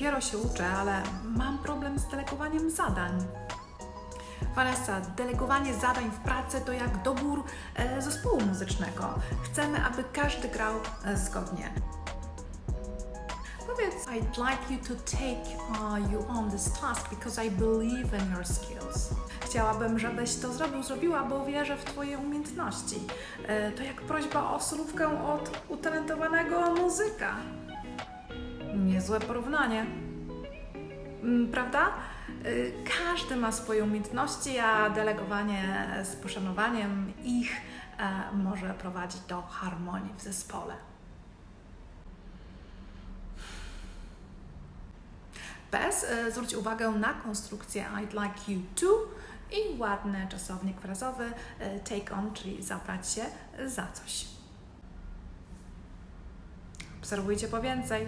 Dopiero się uczę, ale mam problem z delegowaniem zadań. Vanessa, delegowanie zadań w pracy to jak dobór e, zespołu muzycznego. Chcemy, aby każdy grał e, zgodnie. Powiedz, I'd like you to take uh, you on this task because I believe in your skills. Chciałabym, żebyś to zrobił, zrobiła, bo wierzę w Twoje umiejętności. E, to jak prośba o solówkę od utalentowanego muzyka. Niezłe porównanie. Mm, Prawda? Y, Każdy ma swoje umiejętności, a delegowanie z poszanowaniem ich e, może prowadzić do harmonii w zespole. Bez e, zwróć uwagę na konstrukcję I'd like you to i ładny czasownik frazowy e, take on, czyli zabrać się za coś. Obserwujcie po więcej.